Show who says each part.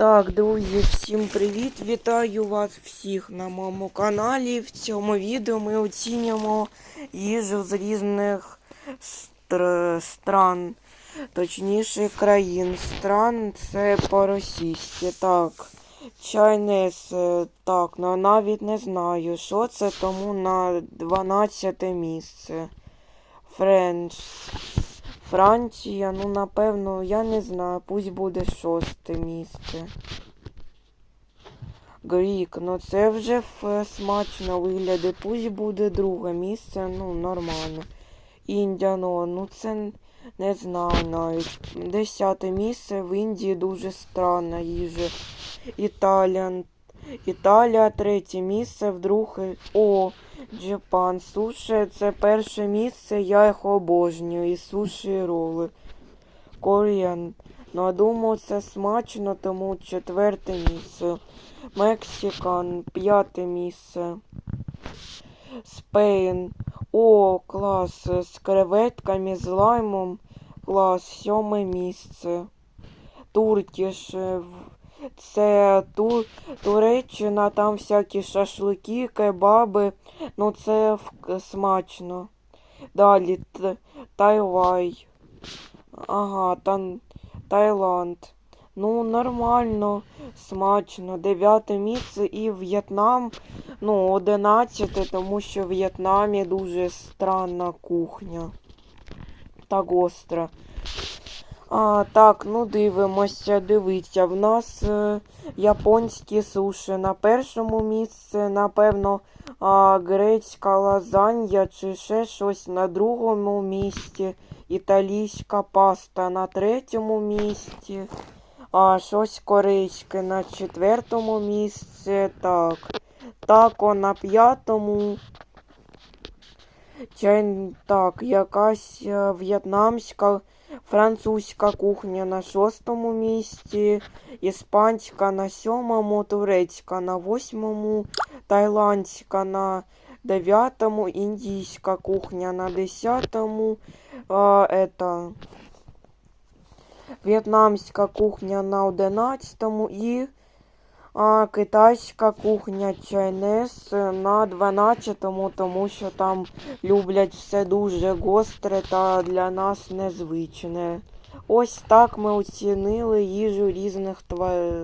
Speaker 1: Так, друзі, всім привіт! Вітаю вас всіх на моєму каналі. В цьому відео ми оцінюємо їжу з різних стр- стран, точніше країн. Стран це по-російськи. Так, чайнес, е, так, ну навіть не знаю, що це, тому на 12 місце. Френч. Франція, ну напевно, я не знаю, пусть буде шосте місце. Грік, ну це вже смачно виглядає, пусть буде друге місце, ну нормально. Індіано, ну це не знаю навіть. Десяте місце в Індії дуже странна їжа. Італія. Італія, третє місце, вдруге. О, Джапан. Суші це перше місце, я їх обожнюю. І суші і роли. Коріан. Ну, я думаю, це смачно, тому четверте місце. Мексикан, п'яте місце. Спейн. О, клас. З креветками, з лаймом. Клас, сьоме місце. Туркіш. Це ту, Туреччина, там всякі шашлики, кебаби. Ну це смачно. Далі Тайвай. Ага, тан, Таїланд. Ну, нормально, смачно. Дев'яте місце і В'єтнам. Ну, одинадцяте, тому що в В'єтнамі дуже странна кухня. Та гостра. А, так, ну дивимося, дивіться. В нас е, японські суші на першому місці, напевно, а, грецька лазанья чи ще щось на другому місці. Італійська паста на третьому місці. А щось корейське на четвертому місці. Так. Тако на п'ятому. Чай, так, якась е, в'єтнамська, французька кухня на шостому місці, іспанська на сьомому, турецька на восьмому, тайландська на дев'ятому, індійська кухня на десятому, это, в'єтнамська кухня на одинадцятому і китайська кухня чайнес на 12-му, тому що там люблять все дуже гостре та для нас незвичне. Ось так ми оцінили їжу різних країн.